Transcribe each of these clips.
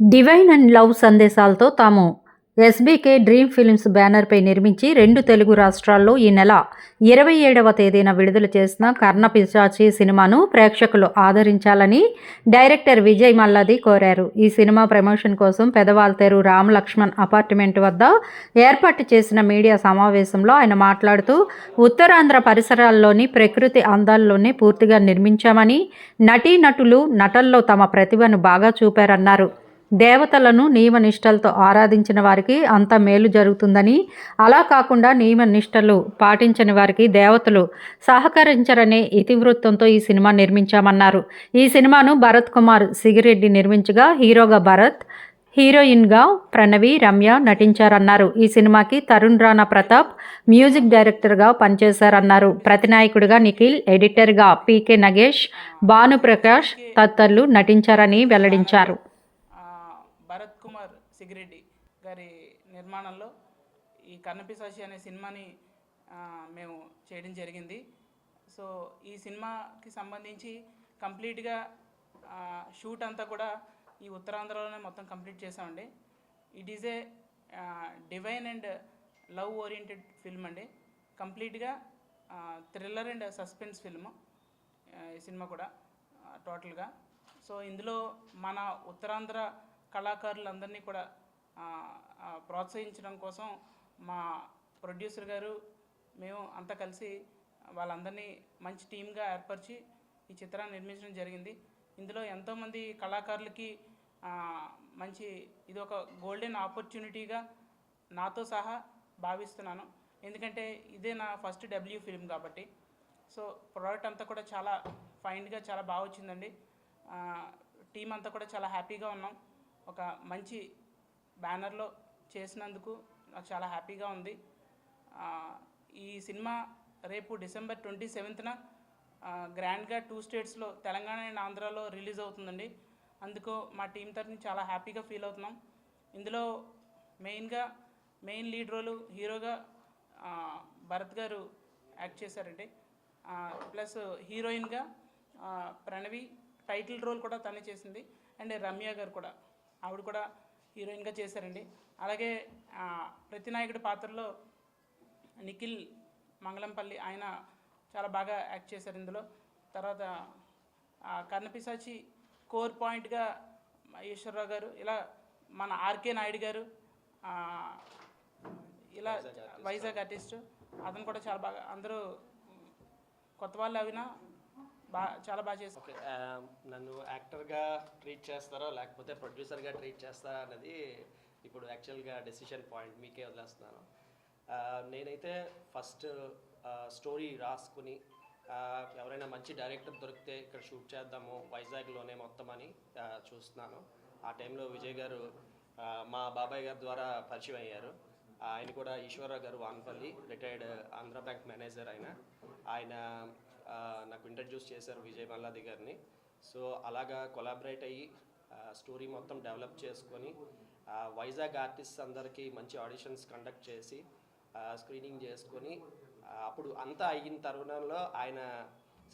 Divine and love సందేశాలతో తాము SBK dream films బ్యానర్పై నిర్మించి రెండు తెలుగు రాష్ట్రాల్లో ఈ నెల ఇరవై ఏడవ తేదీన విడుదల చేసిన కర్ణ పిశాచి సినిమాను ప్రేక్షకులు ఆదరించాలని డైరెక్టర్ విజయ్ మల్లాది కోరారు. ఈ సినిమా ప్రమోషన్ కోసం పెదవాల్తేరు రామ్ లక్ష్మణ్ అపార్ట్మెంట్ వద్ద ఏర్పాటు చేసిన మీడియా సమావేశంలో ఆయన మాట్లాడుతూ ఉత్తరాంధ్ర పరిసరాల్లోని ప్రకృతి అందాల్లోనే పూర్తిగా నిర్మించామని నటీనటులు నటల్లో తమ ప్రతిభను బాగా చూపారన్నారు. దేవతలను నియమనిష్టలతో ఆరాధించిన వారికి అంత మేలు జరుగుతుందని. అలా కాకుండా నియమనిష్టలు పాటించని వారికి దేవతలు సహకరించరనే ఇతివృత్తంతో ఈ సినిమా నిర్మించామన్నారు. ఈ సినిమాను భరత్ కుమార్ సిగిరెడ్డి నిర్మించగా హీరోగా భరత్ హీరోయిన్గా ప్రణవి రమ్య నటించారన్నారు. ఈ సినిమాకి తరుణ్ రాణా ప్రతాప్ మ్యూజిక్ డైరెక్టర్గా పనిచేశారన్నారు. ప్రతినాయకుడిగా నిఖిల్ ఎడిటర్గా పీకే నగేష్ భానుప్రకాష్ తదితరులు నటించారని వెల్లడించారు ఆ, భరత్ కుమార్ సిగిరెడ్డి గారి నిర్మాణంలో ఈ కన్నపిశాచి అనే సినిమాని మేము చేయడం జరిగింది. సో ఈ సినిమాకి సంబంధించి కంప్లీట్గా షూట్ అంతా కూడా ఈ ఉత్తరాంధ్రలోనే మొత్తం కంప్లీట్ చేసామండి it is a divine and love oriented film అండి. కంప్లీట్గా థ్రిల్లర్ అండ్ సస్పెన్స్ ఫిల్మ్ ఈ సినిమా కూడా టోటల్గా. సో ఇందులో మన ఉత్తరాంధ్ర కళాకారులందరినీ కూడా ప్రోత్సహించడం కోసం మా ప్రొడ్యూసర్ గారు మేము అంతా కలిసి వాళ్ళందరినీ మంచి టీమ్గా ఏర్పరిచి ఈ చిత్రాన్ని నిర్మించడం జరిగింది. ఇందులో ఎంతోమంది కళాకారులకి మంచి ఇది ఒక గోల్డెన్ ఆపర్చునిటీగా నాతో సహా భావిస్తున్నాను. ఎందుకంటే ఇదే నా ఫస్ట్ డబ్ల్యూ ఫిల్మ్ కాబట్టి. సో ప్రోడక్ట్ అంతా కూడా చాలా ఫైన్గా చాలా బాగా వచ్చిందండి. టీం అంతా కూడా చాలా హ్యాపీగా ఉన్నాం. ఒక మంచి బ్యానర్లో చేసినందుకు నాకు చాలా హ్యాపీగా ఉంది. ఈ సినిమా రేపు డిసెంబర్ ట్వంటీ సెవెంత్న గ్రాండ్గా టూ స్టేట్స్లో తెలంగాణ అండ్ ఆంధ్రాలో రిలీజ్ అవుతుందండి. అందుకు మా టీం తరఫున చాలా హ్యాపీగా ఫీల్ అవుతున్నాం. ఇందులో మెయిన్గా మెయిన్ లీడ్ రోలు హీరోగా భరత్ గారు యాక్ట్ చేశారండి. ప్లస్ హీరోయిన్గా ప్రణవి టైటిల్ రోల్ కూడా తనే చేసింది. అండ్ రమ్య గారు కూడా ఆవిడ కూడా హీరోయిన్గా చేశారండి. అలాగే ఆ, ప్రతినాయకుడి పాత్రలో నిఖిల్ మంగళంపల్లి ఆయన చాలా బాగా యాక్ట్ చేశారు ఇందులో. తర్వాత కర్ణపిశాచి కోర్ పాయింట్గా ఈశ్వరరావు గారు ఇలా మన ఆర్కే నాయుడు గారు ఇలా వైజాగ్ ఆర్టిస్ట్ అతను కూడా చాలా బాగా అందరూ కొత్త వాళ్ళు అవినా బాగా చాలా బాగా ఆ, నన్ను యాక్టర్గా ట్రీట్ చేస్తారో లేకపోతే ప్రొడ్యూసర్గా ట్రీట్ చేస్తారా అన్నది ఇప్పుడు యాక్చువల్గా డెసిషన్ పాయింట్ మీకే వదిలేస్తున్నాను. నేనైతే ఫస్ట్ స్టోరీ రాసుకుని ఎవరైనా మంచి డైరెక్టర్ దొరికితే ఇక్కడ షూట్ చేద్దాము వైజాగ్లోనే మొత్తం అని చూస్తున్నాను. ఆ టైంలో విజయ్ గారు మా బాబాయ్ గారి ద్వారా పరిచయం అయ్యారు. ఆయన కూడా ఈశ్వరరావు గారు Vanpalli retired Andhra bank manager ఆయన. ఆయన నాకు ఇంట్రడ్యూస్ చేశారు విజయ్ మల్లాది గారిని. సో అలాగా కొలాబరేట్ అయ్యి స్టోరీ మొత్తం డెవలప్ చేసుకొని వైజాగ్ ఆర్టిస్ట్ అందరికీ మంచి ఆడిషన్స్ కండక్ట్ చేసి స్క్రీనింగ్ చేసుకొని అప్పుడు అంతా అయిన తరుణంలో ఆయన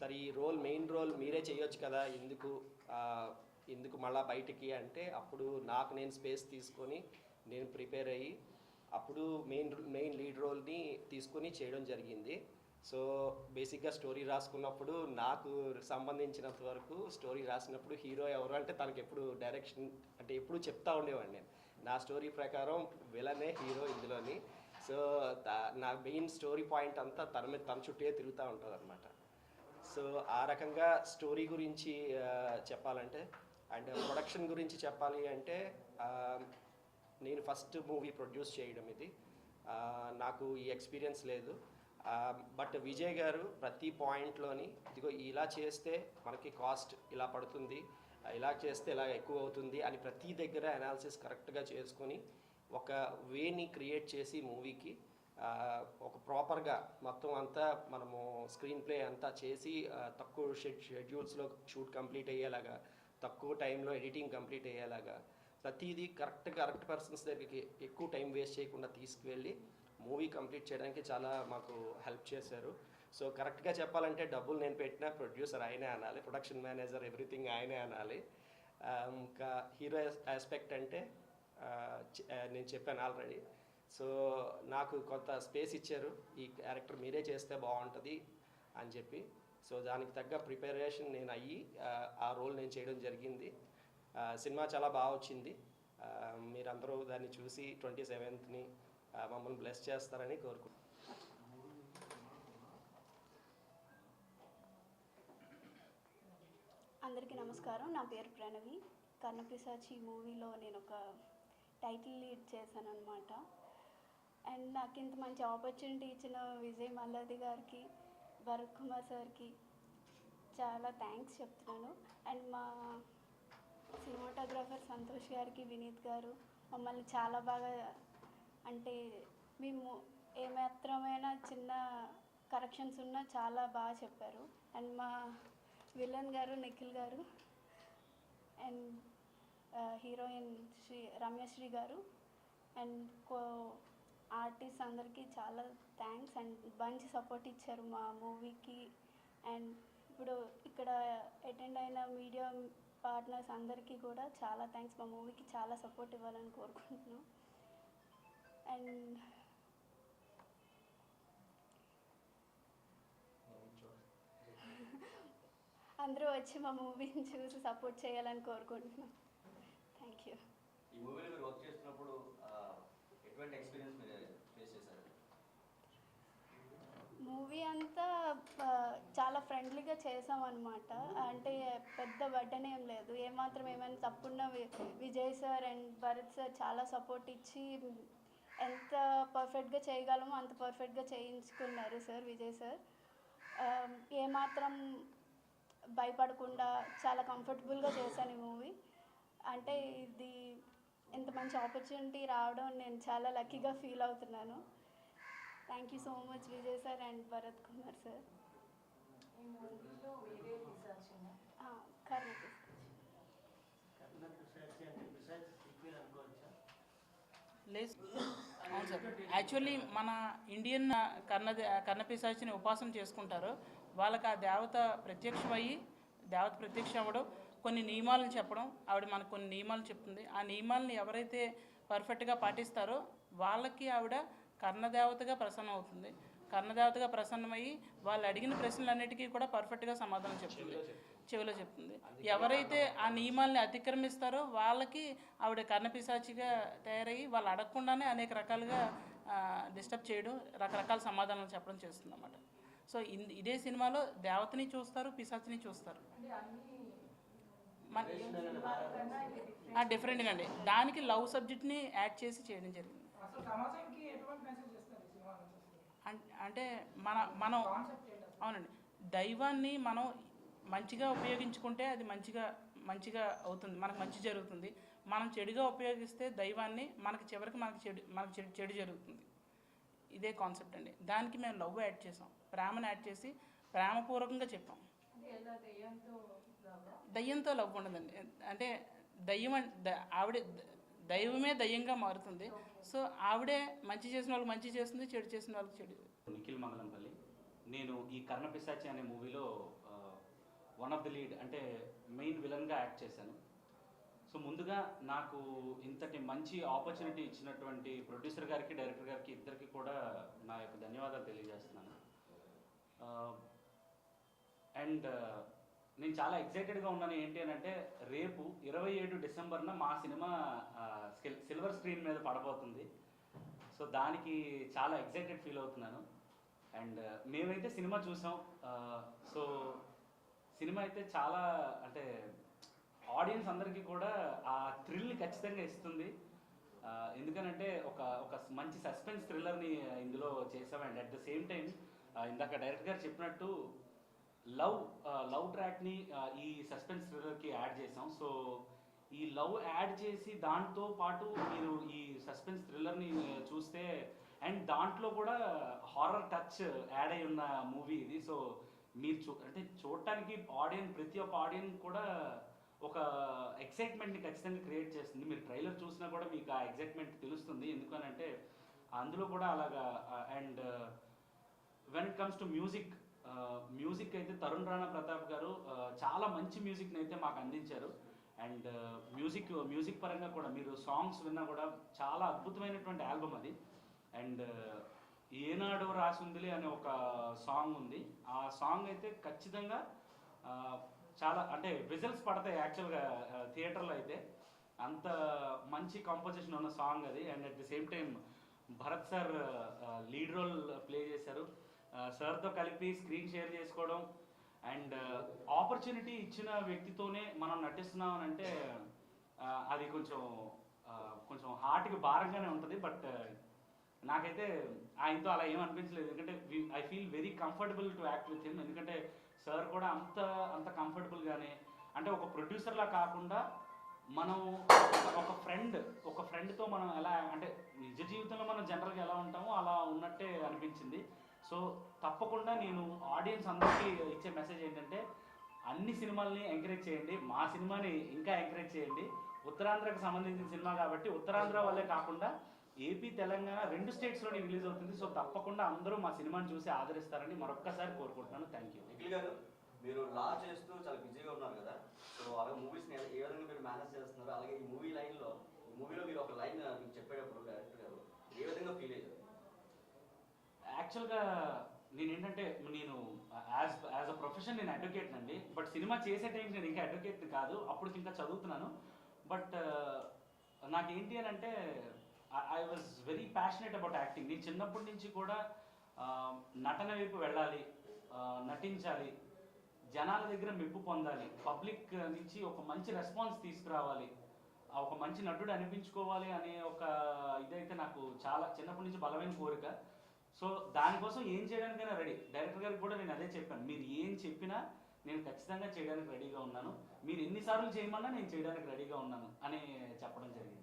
సరే ఈ రోల్ మెయిన్ రోల్ మీరే చేయొచ్చు కదా ఎందుకు ఎందుకు మళ్ళా బయటికి? అంటే అప్పుడు నాకు నేను స్పేస్ తీసుకొని నేను ప్రిపేర్ అయ్యి అప్పుడు మెయిన్ మెయిన్ లీడ్ రోల్ని తీసుకొని చేయడం జరిగింది. సో బేసిక్గా స్టోరీ రాసుకున్నప్పుడు నాకు సంబంధించినంత వరకు స్టోరీ రాసినప్పుడు హీరో ఎవరు అంటే తనకి ఎప్పుడు డైరెక్షన్ అంటే ఎప్పుడు చెప్తా ఉండేవాడిని నేను. నా స్టోరీ ప్రకారం విలనే హీరో ఇందులోని. సో నా మెయిన్ స్టోరీ పాయింట్ అంతా తన మీద తన చుట్టే తిరుగుతూ ఉంటుంది అనమాట సో ఆ రకంగా స్టోరీ గురించి చెప్పాలంటే అండ్ ప్రొడక్షన్ గురించి చెప్పాలి అంటే నేను ఫస్ట్ మూవీ ప్రొడ్యూస్ చేయడం ఇది. నాకు ఈ ఎక్స్పీరియన్స్ లేదు. బట్ విజయ్ గారు ప్రతి పాయింట్లోని ఇదిగో ఇలా చేస్తే మనకి కాస్ట్ ఇలా పడుతుంది. ఇలా చేస్తే ఇలా ఎక్కువ అవుతుంది అని ప్రతి దగ్గర అనాలిసిస్ కరెక్ట్గా చేసుకొని ఒక వేని క్రియేట్ చేసి మూవీకి ఒక ప్రాపర్గా మొత్తం అంతా మనము స్క్రీన్ ప్లే అంతా చేసి తక్కువ షెడ్ షెడ్యూల్స్లో షూట్ కంప్లీట్ అయ్యేలాగా తక్కువ టైంలో ఎడిటింగ్ కంప్లీట్ అయ్యేలాగా ప్రతిదీ కరెక్ట్ కరెక్ట్ పర్సన్స్ దగ్గరికి ఎక్కువ టైం వేస్ట్ చేయకుండా తీసుకువెళ్ళి మూవీ కంప్లీట్ చేయడానికి చాలా మాకు హెల్ప్ చేశారు. సో కరెక్ట్గా చెప్పాలంటే డబ్బులు నేను పెట్టిన ప్రొడ్యూసర్ ఆయనే అనాలి ప్రొడక్షన్ మేనేజర్ ఎవ్రీథింగ్ ఆయనే అనాలి. ఇంకా హీరో ఆస్పెక్ట్ అంటే నేను చెప్పాను ఆల్రెడీ. సో నాకు కొంత స్పేస్ ఇచ్చారు ఈ క్యారెక్టర్ మీరే చేస్తే బాగుంటుంది అని చెప్పి. సో దానికి తగ్గ ప్రిపరేషన్ నేను అయ్యి ఆ, రోల్ నేను చేయడం జరిగింది. సినిమా చాలా బాగా వచ్చింది. మీరందరూ దాన్ని చూసి ట్వంటీ సెవెంత్ని మమ్మల్ని బ్లెస్ చేస్తారని కోరుకుంటున్నాను. అందరికీ నమస్కారం. నా పేరు ప్రణవి. కర్ణపిశాచి మూవీలో నేను ఒక టైటిల్ లీడ్ చేశాను అనమాట అండ్ నాకు ఇంత మంచి ఆపర్చునిటీ ఇచ్చిన విజయ్ మల్లాది గారికి భరత్ కుమార్ సార్కి చాలా థ్యాంక్స్ చెప్తున్నాను. అండ్ మా సినిమాటోగ్రాఫర్ సంతోష్ గారికి వినీత్ గారు మమ్మల్ని చాలా బాగా అంటే మేము ఏమాత్రమైనా చిన్న కరెక్షన్స్ ఉన్నా చాలా బాగా చెప్పారు. అండ్ మా విలన్ గారు నిఖిల్ గారు అండ్ హీరోయిన్ శ్రీ రమ్యశ్రీ గారు అండ్ కో ఆర్టిస్ట్ అందరికీ చాలా థ్యాంక్స్ అండ్ మంచి సపోర్ట్ ఇచ్చారు మా మూవీకి. అండ్ ఇప్పుడు ఇక్కడ అటెండ్ అయిన మీడియా పార్ట్నర్స్ అందరికీ కూడా చాలా థ్యాంక్స్. మా మూవీకి చాలా సపోర్ట్ ఇవ్వాలని కోరుకుంటున్నాం. అండ్ అందరూ వచ్చి మా మూవీని చూసి సపోర్ట్ చేయాలని కోరుకుంటున్నాం. థ్యాంక్ యూ ఈ మూవీలో మీరు వర్క్ చేస్తున్నప్పుడు ఎటువంటి ఎక్స్పీరియన్స్ మీరు ఫేస్ చేశారు? మూవీ అంతా చాలా ఫ్రెండ్లీగా చేసామన్నమాట అంటే పెద్ద బడ్డన్ ఏం లేదు. ఏమాత్రం ఏమైనా తప్పున్న Vijay sir and Bharat sir చాలా సపోర్ట్ ఇచ్చి ఎంత పర్ఫెక్ట్గా చేయగలమో అంత పర్ఫెక్ట్గా చేయించుకున్నారు సార్ విజయ్ సార్ ఏమాత్రం భయపడకుండా చాలా కంఫర్టబుల్గా చేశాను ఈ మూవీ అంటే ఇది ఇంత మంచి ఆపర్చునిటీ రావడం నేను చాలా లక్కీగా ఫీల్ అవుతున్నాను. Thank you so much Vijay sir and Bharat Kumar sir Karnataka లేదు. అవును సార్. యాక్చువల్లీ మన ఇండియన్ కర్ణ కర్ణపిశాచిని ఉపాసన చేసుకుంటారు. వాళ్ళకి ఆ దేవత ప్రత్యక్షమయ్యి దేవత ప్రత్యక్షం అవ్వడం కొన్ని నియమాలను చెప్పడం ఆవిడ మనకు కొన్ని నియమాలు చెప్తుంది. ఆ నియమాలను ఎవరైతే పర్ఫెక్ట్గా పాటిస్తారో వాళ్ళకి ఆవిడ కర్ణదేవతగా ప్రసన్నం అవుతుంది కర్ణదేవతగా ప్రసన్నమయ్యి వాళ్ళు అడిగిన ప్రశ్నలన్నిటికీ కూడా పర్ఫెక్ట్గా సమాధానం చెప్తుంది. చెవిలో చెప్తుంది. ఎవరైతే ఆ నియమాల్ని అతిక్రమిస్తారో వాళ్ళకి ఆవిడ కర్ణపిశాచిగా తయారయ్యి వాళ్ళు అడగకుండానే అనేక రకాలుగా డిస్టర్బ్ చేయడం రకరకాల సమాధానాలు చెప్పడం చేస్తుంది అన్నమాట సో ఇన్- ఇదే సినిమాలో దేవతని చూస్తారు పిశాచిని చూస్తారు. మన డిఫరెంట్గా అండి. దానికి లవ్ సబ్జెక్ట్ని యాడ్ చేసి చేయడం జరిగింది. అంటే మన మనం కాన్సెప్ట్ ఏంటి అసలు? అవునండి. దైవాన్ని మనం మంచిగా ఉపయోగించుకుంటే అది మంచిగా మంచిగా అవుతుంది మనకు మంచి జరుగుతుంది. మనం చెడుగా ఉపయోగిస్తే దైవాన్ని మనకి చివరికి మనకి చెడు మనకి చెడు చెడు జరుగుతుంది. ఇదే కాన్సెప్ట్ అండి. దానికి మేము లవ్ యాడ్ చేసాం. ప్రేమను యాడ్ చేసి ప్రేమపూర్వకంగా చెప్పాం. దయ్యంతో లవ్ ఉండదండి. అంటే దయ్యం ఆవిడే దైవమే దయ్యంగా మారుతుంది. సో ఆవిడే మంచి చేసిన వాళ్ళకి మంచి చేస్తుంది చెడు చేసిన వాళ్ళకి చెడు. నిఖిల్ మంగళంపల్లి నేను ఈ కర్ణపిశాచి అనే మూవీలో వన్ ఆఫ్ ది లీడ్ అంటే మెయిన్ విలన్గా యాక్ట్ చేశాను. సో ముందుగా నాకు ఇంతటి మంచి ఆపర్చునిటీ ఇచ్చినటువంటి ప్రొడ్యూసర్ గారికి డైరెక్టర్ గారికి ఇద్దరికి కూడా నా యొక్క ధన్యవాదాలు తెలియజేస్తున్నాను. అండ్ నేను చాలా ఎక్సైటెడ్గా ఉన్నాను. ఏంటి అని అంటే రేపు ఇరవై ఏడు డిసెంబర్న మా సినిమా సిల్వర్ స్క్రీన్ మీద పడబోతుంది. సో దానికి చాలా ఎక్సైటెడ్ ఫీల్ అవుతున్నాను. అండ్ మేమైతే సినిమా చూసాం. సో సినిమా అయితే చాలా అంటే ఆడియన్స్ అందరికీ కూడా ఆ థ్రిల్ ఖచ్చితంగా ఇస్తుంది. ఎందుకనంటే ఒక ఒక మంచి సస్పెన్స్ థ్రిల్లర్ని ఇందులో చేసాం. And at the same time ఇందాక డైరెక్టర్ గారు చెప్పినట్టు లవ్ లవ్ ట్రాక్ని ఈ సస్పెన్స్ థ్రిల్లర్కి యాడ్ చేసాం. సో ఈ లవ్ యాడ్ చేసి దాంతో పాటు మీరు ఈ సస్పెన్స్ థ్రిల్లర్ని చూస్తే అండ్ దాంట్లో కూడా హారర్ టచ్ యాడ్ అయి ఉన్న మూవీ ఇది. సో మీరు చూ అంటే చూడటానికి ఆడియన్స్ ప్రతి ఒక్క ఆడియన్స్ కూడా ఒక ఎక్సైట్మెంట్ని ఖచ్చితంగా క్రియేట్ చేస్తుంది. మీరు ట్రైలర్ చూసినా కూడా మీకు ఆ ఎక్సైట్మెంట్ తెలుస్తుంది. ఎందుకనంటే అందులో కూడా అలాగా and when it comes to music music అయితే తరుణ్ రాణా ప్రతాప్ గారు uh, చాలా మంచి మ్యూజిక్ని అయితే మాకు అందించారు. అండ్ మ్యూజిక్ మ్యూజిక్ పరంగా కూడా మీరు సాంగ్స్ విన్నా కూడా చాలా అద్భుతమైనటువంటి ఆల్బమ్ అది. అండ్ uh, ఏనాడు రాసుందిలే అనే ఒక సాంగ్ ఉంది. ఆ సాంగ్ అయితే ఖచ్చితంగా uh, చాలా అంటే విజల్స్ పడతాయి యాక్చువల్గా థియేటర్లో అయితే. అంత మంచి కాంపోజిషన్ ఉన్న సాంగ్ అది. And at the same time Bharat sir lead role play చేశారు. సార్తో కలిపి స్క్రీన్ షేర్ చేసుకోవడం. అండ్ ఆపర్చునిటీ ఇచ్చిన వ్యక్తితోనే మనం నటిస్తున్నాం అని అంటే అది కొంచెం కొంచెం హార్ట్కి భారంగానే ఉంటుంది. బట్ నాకైతే ఆయనతో అలా ఏం అనిపించలేదు. ఎందుకంటే I feel very comfortable to act with him ఎందుకంటే సార్ కూడా అంత అంత కంఫర్టబుల్గానే అంటే ఒక ప్రొడ్యూసర్లా కాకుండా మనం ఒక- ఫ్రెండ్ ఒక ఫ్రెండ్తో మనం ఎలా అంటే నిజ జీవితంలో మనం జనరల్గా ఎలా ఉంటామో అలా ఉన్నట్టే అనిపించింది. సో తప్పకుండా నేను ఆడియన్స్ అందరికీ ఇచ్చే మెసేజ్ ఏంటంటే అన్ని సినిమాల్ని ఎంకరేజ్ చేయండి. మా సినిమాని ఇంకా ఎంకరేజ్ చేయండి. ఉత్తరాంధ్రకు సంబంధించిన సినిమా కాబట్టి ఉత్తరాంధ్ర వల్లే కాకుండా ఏపీ తెలంగాణ రెండు స్టేట్స్లోనే రిలీజ్ అవుతుంది. సో తప్పకుండా అందరూ మా సినిమాని చూసి ఆదరిస్తారని మరొక్కసారి కోరుకుంటున్నాను. థ్యాంక్ యూ నిఖిల్ గారు మీరు లా చేస్తూ చాలా బిజీగా ఉన్నారు కదా. సో అలాగే మూవీస్ ఏ విధంగా మీరు మేనేజ్ చేస్తున్నారు? అలాగే ఈ మూవీ లైన్లో ఈ మూవీలో మీరు ఒక లైన్ మీకు చెప్పేటప్పుడు డైరెక్టర్ గారు ఏ విధంగా ఫీల్ అయ్యారు? యాక్చువల్గా నేను ఏంటంటే నేను యాజ్ యాజ్ అ ప్రొఫెషన్ నేను అడ్వకేట్ అండి. బట్ సినిమా చేసే టైంకి నేను ఇంకా అడ్వకేట్ కాదు. అప్పుడు ఇంకా చదువుతున్నాను. బట్ నాకేంటి అని అంటే I was very passionate about acting నేను చిన్నప్పటి నుంచి కూడా నటన వైపు వెళ్ళాలి నటించాలి జనాల దగ్గర మెప్పు పొందాలి పబ్లిక్ నుంచి ఒక మంచి రెస్పాన్స్ తీసుకురావాలి ఆ ఒక మంచి నటుడు అనిపించుకోవాలి అనే ఒక ఇదైతే నాకు చాలా చిన్నప్పటి నుంచి బలమైన కోరిక. సో దానికోసం ఏం చేయడానికైనా రెడీ. డైరెక్టర్ గారికి కూడా నేను అదే చెప్పాను. మీరు ఏం చెప్పినా నేను ఖచ్చితంగా చేయడానికి రెడీగా ఉన్నాను. మీరు ఎన్నిసార్లు చేయమన్నా నేను చేయడానికి రెడీగా ఉన్నాను అని చెప్పడం జరిగింది.